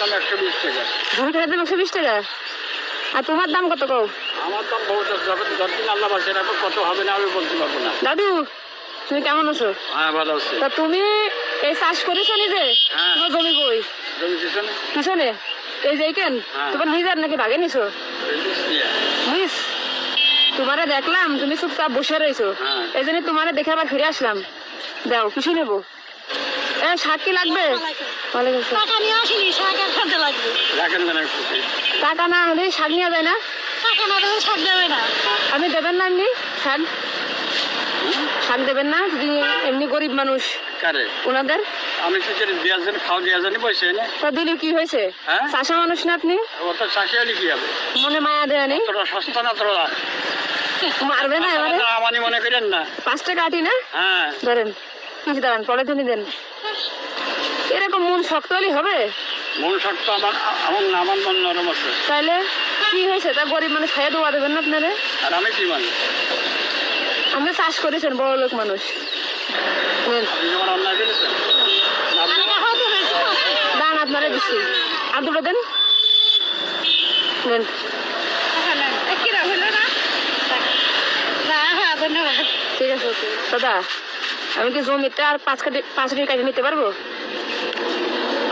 দাম একশো বিশ টাকা। দাম একশো বিশ টাকা? আর তোমার দাম কত কও? আমার দাম বহুত আছে যখন যতদিন আল্লাহ বাসে রাখব কত হবে না আমি বলতে পারব না। দাদু তুমি কেমন আছো? হ্যাঁ ভালো আছে। তা তুমি এই চাষ করেছ নিজে? হ্যাঁ। তোমার জমি কই? জমি পিছনে। পিছনে? এই যে কেন হ্যাঁ। তোমার নিজের নাকি ভাগে নিছো। বুঝিস তোমারে দেখলাম তুমি চুপচাপ বসে রয়েছো হ্যাঁ। এই জন্য তোমারে দেখে আবার ফিরে আসলাম। দাও কিছু নেব এ শাক কি লাগবে? টাকা নিয়ে আসিনি শাক আর খাতে লাগবে। রাখেন না টাকা না হলে শাক নেওয়া যায় না? টাকা না দেবে শাক দেবে না। আপনি দেবেন না এমনি শাক? শাক দেবেন না? এমনি গরিব মানুষ। কারে? ওনাদের? আমি কি করে দেওয়া জানি খাওয়া দেওয়া জানি পয়সা এনে তা দিলে কি হয়েছে? হ্যাঁ? চাষা মানুষ না আপনি? ও তো চাষি হলে কি হবে? মনে মায়া দেয়া নেই? তোরা সস্তা না তোরা মারবে না এবারে? আমানি মনে করেন না। পাঁচ টাকা আটি না? হ্যাঁ। ধরেন। দাঁড়ান পরে তুমি দেন। এরকম মন শক্ত হলে হবে? মন শক্ত আমার আমার না আমার মন নরম আছে। তাইলে কি হয়েছে? তা গরিব মানুষ খাইয়ে দেওয়া দেবেন না আপনারে? আর আমি কি মানি আপনি চাষ করেছেন বড় লোক মানুষ। দান আপনারা দিচ্ছি। আর দুটো দেন। হ্যাঁ, ঠিক আছে দাদা। আমি কি জমিটা আর পাঁচ কাটি পাঁচ কাটি কাটে নিতে পারব?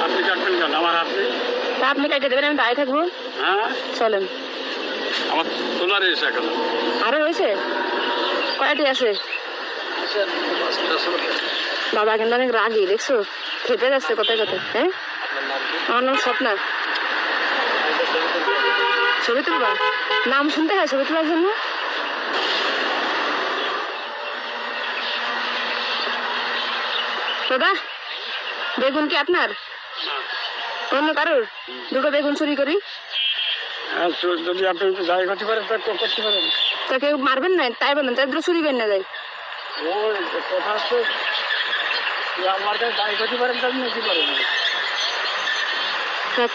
আপনি কাটবেন কেন? আমার আপনি তা আপনি কাটে দেবেন আমি দাঁড়িয়ে থাকব। হ্যাঁ? চলেন। আমার তোলার এসে এখন আরও রয়েছে কয়টি আছে? বাবা কিন্তু অনেক রাগি দেখছ? খেপে যাচ্ছে কোথায় কোথায় হ্যাঁ? আমার নাম স্বপ্না। ছবি তুলবা? নাম শুনতে হয় ছবি তোলার জন্য? দাদা বেগুন কি আপনার? অন্য কারোর? দুটো বেগুন চুরি করি। হ্যাঁ তো যদি আপনি যাই করতে পারেন তা তো করতে পারেন তা কেউ মারবেন না তাই বলেন তাই দুটো চুরি করে না যায় ও কথা হচ্ছে আমার কাছে যাই করতে পারেন পারেন থাক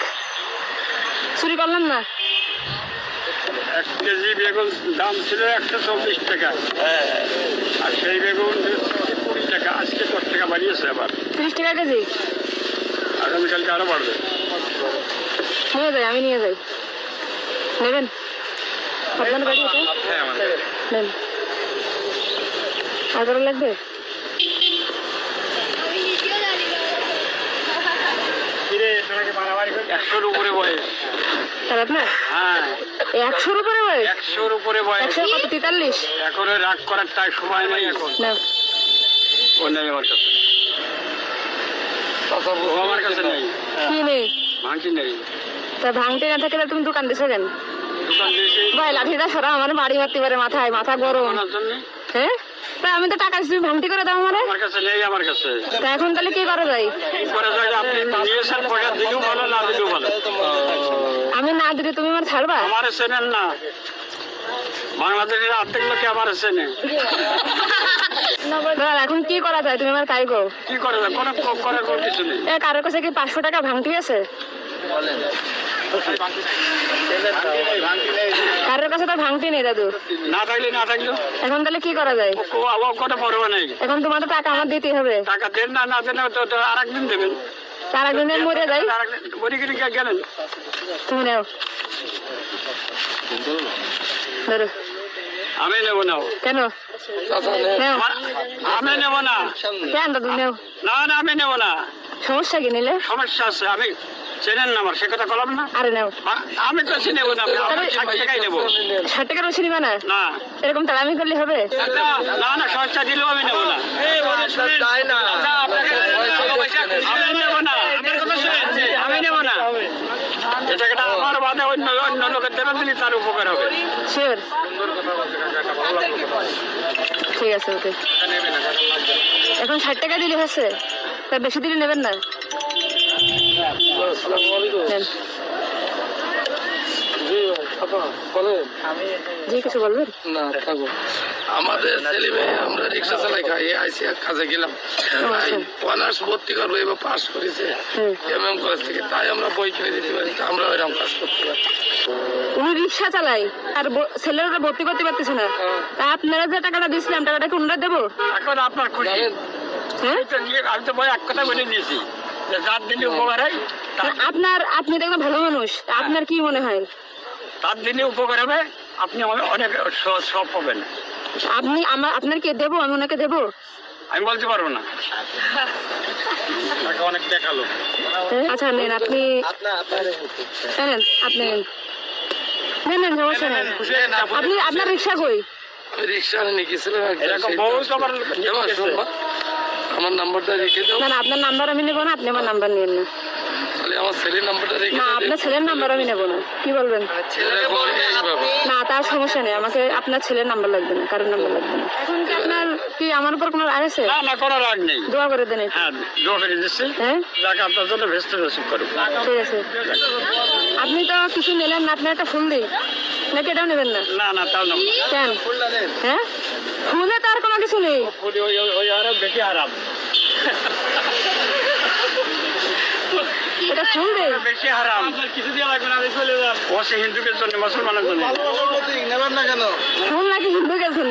চুরি করলাম না। এক কেজি বেগুন দাম ছিল একশো চব্বিশ টাকা। আর সেই বেগুন টাকা আজকে দশ টাকা বাড়িয়েছে আবার। তিরিশ টাকা কেজি? আগামীকালকে আরও বাড়বে। নিয়ে যাই আমি নিয়ে যাই। নেবেন? আপনার হ্যাঁ নেন। লাগবে? একশোর উপরে বয়স। তার আপনার? হ্যাঁ। একশোর উপরে বয়স? একশোর উপরে বয়স। একশো তেতাল্লিশ এখন রাগ করার টাই সময় নেই এখন। না। ও নেই আমার কাছে। ও আমার কাছে নেই। কি নেই? ভাঙটি নেই। তা ভাঙতে না থাকলে তুমি দোকান দিছো কেন? ভাই লাঠিটা সরা আমার বাড়ি মারতে পারে মাথায় মাথা গরম। হ্যাঁ? তা আমি তো টাকা দিচ্ছি ভাঙতি করে দাও আমারে। আমার কাছে নেই আমার কাছে। তা এখন তাহলে কি করা যায়? করা যায় আপনি নিয়েছেন পয়সা দিলেও ভালো না দিলেও ভালো। আমি না দিলে তুমি আমার ছাড়বা? আমার চেনেন না। বাংলাদেশের অর্ধেক লোকে আমার চেনে। এখন কি করা যায়? তুমি আমার তাই গো কি করে যায়? কোনো করার কোনো কিছু নেই। এ কারোর কাছে কি পাঁচশো টাকা ভাঙতি আছে? কারোর কাছে তো ভাঙতি নেই দাদু। না থাকলে না থাকল। এখন তাহলে কি করা যায়? কোনো পরোয়া নেই। এখন তোমার তো টাকা আমার দিতে হবে। টাকা দেন না না দেন আর একদিন দেবেন। তার একদিন মরে যাই। আর মরে গেলেন। তুমি নাও। আমি নেব না। কেন? আমি নেব না। কেন দাদু নেও। না না আমি নেব না। সমস্যা কি নিলে? সমস্যা আছে আমি চেনেন না আমার সে কথা বললাম না। আরে নাও। আমি তো নেব না ষাট টাকাই নেব। ষাট টাকার বেশি নিবা না? না। এরকম তাড়ামি করলে হবে। না না সমস্যা দিলেও আমি নেব না। না, আপনাকে- আমি নেব না আমার কথা শুনেন, আমি নেব না এ টাকাটা আমার বাদে অন্য অন্য লোকের দেবেন দিলে? তার উপকার হবে। শিওর ঠিক আছে ওকে। এখন ষাট টাকা দিলে হয়েছে? তা বেশি দিলে নেবেন না? নেন। জি কিছু বলবেন? না থাকো। আমাদের ছেলে মেয়ে আমরা রিক্সা চালাই খাই আইসি কাজে গেলাম। অনার্স ভর্তি করব এবার পাস করেছে। এম এম কলেজ থেকে তাই আমরা বই কিনে দিতে পারি আমরা ওইরকম কাজ করতে পারি। উনি রিক্সা চালাই আর ছেলেরা ভর্তি করতে পারতেছে না। তা আপনারা যে টাকাটা দিয়েছিলাম টাকাটা কি ওনারা দেবো? এখন আপনার খুশি। হ্যাঁ? আমি তো নিয়ে- আমি তো বই এক কথা বলে যার উপকার হয় আপনার আপনি তো একটা ভালো মানুষ আপনার কি মনে হয়? তার দিনে উপকার হবে আপনি অনেক সব পাবেন। আপনি আমার আপনার কে দেবো? আমি ওনাকে দেবো? আমি বলতে পারব না। অনেক দেখাল। আচ্ছা নেন আপনি নেন আপনি নেন। নেন নেন সমস্যা আপনি আপনার রিক্সা কই? রিক্সা নিয়ে গেছিলাম এরকম বহু সবার আমার নাম্বারটা রেখে দাও। না আপনার নাম্বার আমি নেব না আপনি আমার নাম্বার নিয়ে না। তাহলে আমার ছেলের নাম্বারটা রেখে না আপনার ছেলের নাম্বার আমি নেব না কি বলবেন। না তার সমস্যা নেই আমাকে আপনার ছেলের নাম্বার লাগবে না কারোর নাম্বার লাগবে না এখন কি আপনার কি আমার উপর কোনো রাগ আছে না না কোনো রাগ নেই দোয়া করে দেন হ্যাঁ দোয়া করে দিচ্ছি হ্যাঁ যাকে আপনার জন্য ভেস্ট রিসিভ করব ঠিক আছে আপনি তো কিছু নিলেন না আপনি একটা ফুল দিই নাকি এটাও নেবেন না না না তাও না কেন হ্যাঁ ফুলে তার কোনো কিছু নেই ওই ওই- বেশি এটা ফুল দেই বেশি হারাম। কিছু দিয়ে লাগবে না আমি চলে যান ও সে হিন্দুকের জন্য মুসলমানের জন্য। কেন? নাকি হিন্দু গেছেন